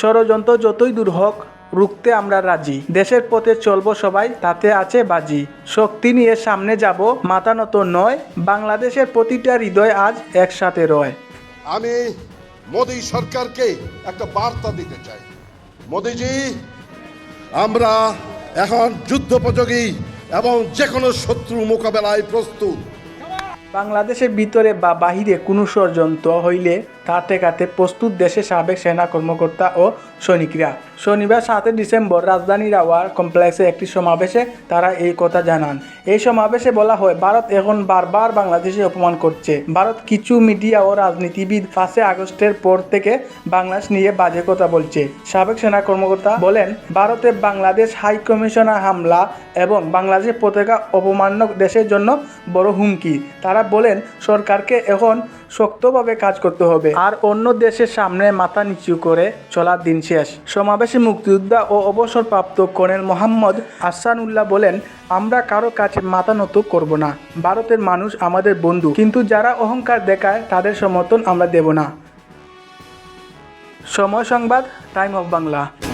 ষড়যন্ত্র যতই দূর হোক, রুখতে আমরা রাজি। দেশের পথে চলবো সবাই, তাতে আছে বাজি। শক্তি নিয়ে সামনে যাব, মাথা নত নয়। বাংলাদেশের প্রতিটা হৃদয় আজ একসাথে রয়। আমি মোদী সরকারকে একটা বার্তা দিতে চাই। মোদিজি, আমরা এখন যুদ্ধোপযোগী এবং যে কোনো শত্রু মোকাবেলায় প্রস্তুত। বাংলাদেশের ভিতরে বা বাহিরে কোনো ষড়যন্ত্র হইলে তা ঠেকাতে প্রস্তুত দেশের সাবেক সেনা কর্মকর্তা ও সৈনিকরা। শনিবার সাতই ডিসেম্বর রাজধানীর আওয়ার কমপ্লেক্সে একটি সমাবেশে তারা এই কথা জানান। এই সমাবেশে বলা হয়, ভারত এখন বারবার বাংলাদেশে অপমান করছে। ভারত কিছু মিডিয়া ও রাজনীতিবিদ পাঁচই আগস্টের পর থেকে বাংলাদেশ নিয়ে বাজে কথা বলছে। সাবেক সেনা কর্মকর্তা বলেন, ভারতে বাংলাদেশ হাই কমিশনার হামলা এবং বাংলাদেশের পতাকা অপমানক দেশের জন্য বড় হুমকি। তারা বলেন, সরকারকে এখন শক্তভাবে কাজ করতে হবে। আর অন্য দেশের সামনে মাথা নিচু করে চলার দিন শেষ। সমাবেশে মুক্তিযোদ্ধা ও অবসরপ্রাপ্ত কর্নেল মোহাম্মদ আহসানুল্লাহ বলেন, আমরা কারও কাছে মাথা নত করব না। ভারতের মানুষ আমাদের বন্ধু। কিন্তু যারা অহংকার দেখায়, তাদের সমর্থন আমরা দেব না। সময় সংবাদ, টাইম অফ বাংলা।